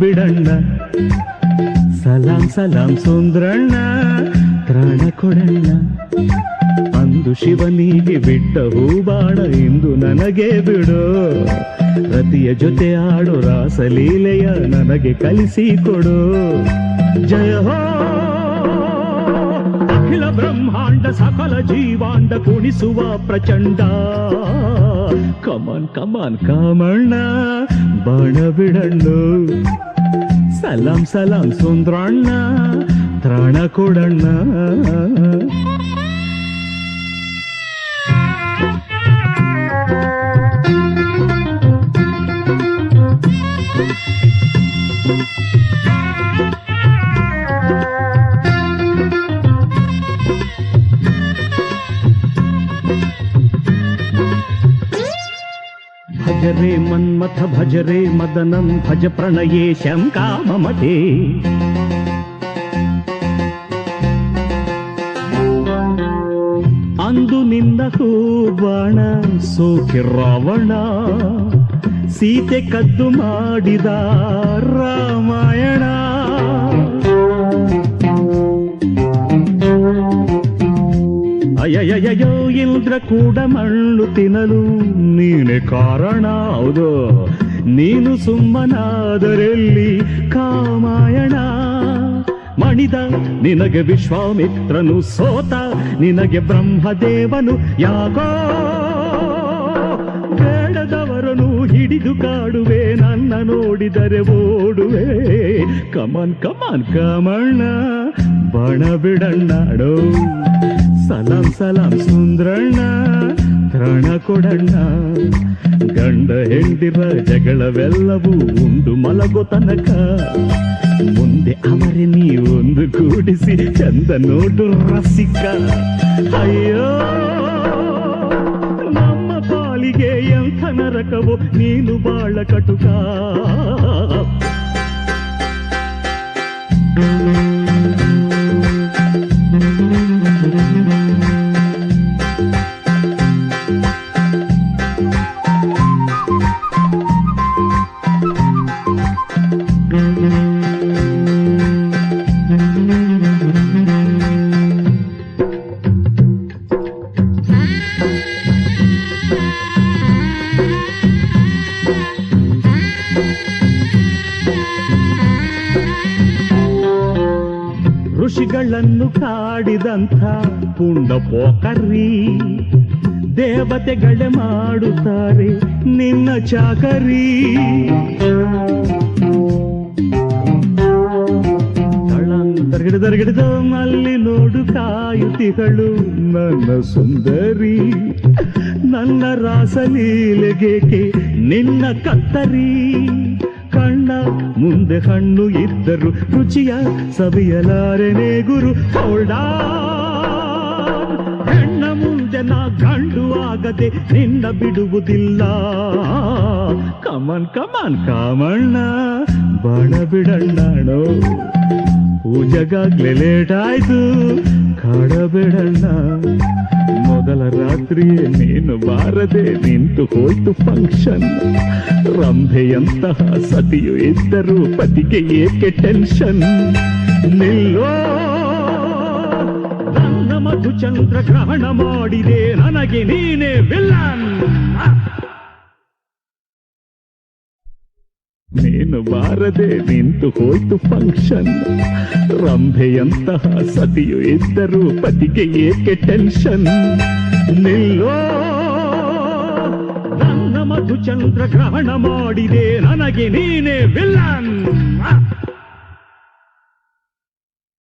ಬಿಡಣ್ಣ. ಸಲಾಂ ಸಲಾಂ ಸುಂದ್ರಣ್ಣ ಪ್ರಾಣ ಕೊಡಣ್ಣ. ಅಂದು ಶಿವನಿಗೆ ಬಿಟ್ಟ ಹೂಬಾಣ ಇಂದು ನನಗೆ ಬಿಡು. ರತಿಯ ಜೊತೆ ಆಡು ರಾಸಲೀಲೆಯ ನನಗೆ ಕಲಿಸಿ ಕೊಡು. ಜಯ ಹೋ! ಅಖಿಲ ಬ್ರಹ್ಮಾಂಡ ಸಕಲ ಜೀವಾಂಡ ಕುಣಿಸುವ ಪ್ರಚಂಡ. ಕಮಾನ್ ಕಮಾನ್, ಕಾಮಣ್ಣ. ಬಾಣ ಬಿಡಣ್ಣು ಸಲಾಂ ಸಲಾಂ ಸುಂದ್ರಣ್ಣ ತ್ರಾಣ ಕೊಡಣ್ಣ ಭಜರೆ ಮನ್ಮಥ, ಭಜರೆ ಮದನಂ, ಭಜ ಪ್ರಣಯೇಶಂ ಕಾಮಮತೆ ಅಂದು ನಿಂದ ಹೂಬಾಣ ಸೋಕಿ ರಾವಣ, ಸೀತೆ ಕದ್ದು ಮಾಡಿದ ರಾಮಾಯಣ. ಇಂದ್ರ ಕೂಡ ಮಣ್ಣು ತಿನ್ನಲು ನೀನೆ ಕಾರಣ ಹೌದು. ನೀನು ಸುಮ್ಮನಾದರೆಲ್ಲಿ ಕಾಮಾಯಣ? ಮಣಿದ ನಿನಗೆ ವಿಶ್ವಾಮಿತ್ರನು ಸೋತ, ನಿನಗೆ ಬ್ರಹ್ಮದೇವನು ಯಾಕೋ? ಬೇಡದವರನು ಹಿಡಿದು ಕಾಡುವೆ, ನನ್ನ ನೋಡಿದರೆ ಓಡುವೆ. ಕಮನ್ ಕಮನ್, ಕಮಣ್ಣ, ಬಣ ಬಿಡಣ್ಣಾಡೋ. ಸಲಾಂ ಸಲಾಂ ಸುಂದ್ರಣ್ಣ ತ್ರಾಣ ಕೊಡಣ್ಣ ಗಂಡ ಹೆಂಡಿರ ಜಗಳವೆಲ್ಲವೂ ಉಂಡು ಮಲಗೋ ತನಕ ಮುಂದೆ ಅವರೇ ನೀವೊಂದು ಕೂಡಿಸಿ ಚಂದ ನೋಡು ರಸಿಕ ಅಯ್ಯೋ ನಮ್ಮ ಪಾಲಿಗೆ ಎಂಥ ನರಕವು ನೀನು ಬಾಳ ಕಟುಕ ಋಷಿಗಳನ್ನು ಕಾಡಿದಂಥ ಪುಂಡ ಪೋಕರ್ರಿ ದೇವತೆಗಳೇ ಮಾಡುತ್ತಾರೆ ನಿನ್ನ ಚಾಕರಿ. ತರಗಿಡಿದರಗಿಡಿದ ಅಲ್ಲಿ ನೋಡು ಕಾಯುತಿಗಳು ನನ್ನ ಸುಂದರಿ. ನನ್ನ ರಾಸಲೀಲೆಗೇಕೆ ನಿನ್ನ ಕತ್ತರಿ? ಕಣ್ಣ ಮುಂದೆ ಹಣ್ಣು ಇದ್ದರು ರುಚಿಯ ಸವಿಯಲಾರೆನೆ ಗುರು ಹೊಡ ಹೆಣ್ಣ ಮುಂದೆ ನಾ ಗಂಡು ಆಗದೆ ನಿನ್ನ ಬಿಡುವುದಿಲ್ಲ. ಕಮನ್ ಕಮನ್, ಕಾಮಣ್ಣ, ಬಣ ಬಿಡಣ್ಣೋ ಪೂಜೆಗಾಗ್ಲೇ ಲೇಟ್ ಆಯ್ತು. ಕಾಡಬೇಡಣ್ಣ. ಮೊದಲ ರಾತ್ರಿಯೇ ನೀನು ಬಾರದೆ ನಿಂತು ಹೋಯ್ತು ಫಂಕ್ಷನ್ ರಂಭೆಯಂತಹ ಸತಿಯು ಇದ್ದರೂ ಪತಿಗೆ ಏಕೆ ಟೆನ್ಷನ್ ನಿಲ್ಲೋ. ನನ್ನ ಮಧು ಚಂದ್ರ ಗ್ರಹಣ ಮಾಡಿದೆ ನನಗೆ ನೀನೇ ವಿಲ್ಲನ್ ನೀನು ಬಾರದೆ ನಿಂತು ಹೋಯ್ತು ಫಂಕ್ಷನ್ ರಂಭೆಯಂತಹ ಸತಿಯು ಇದ್ದರೂ ಪತಿಗೆ ಏಕೆ ಟೆನ್ಷನ್ ನಿಲ್ಲೋ. ನನ್ನ ಮಧು ಚಂದ್ರ ಗ್ರಹಣ ಮಾಡಿದೆ ನನಗೆ ನೀನೇ ವಿಲ್ಲನ್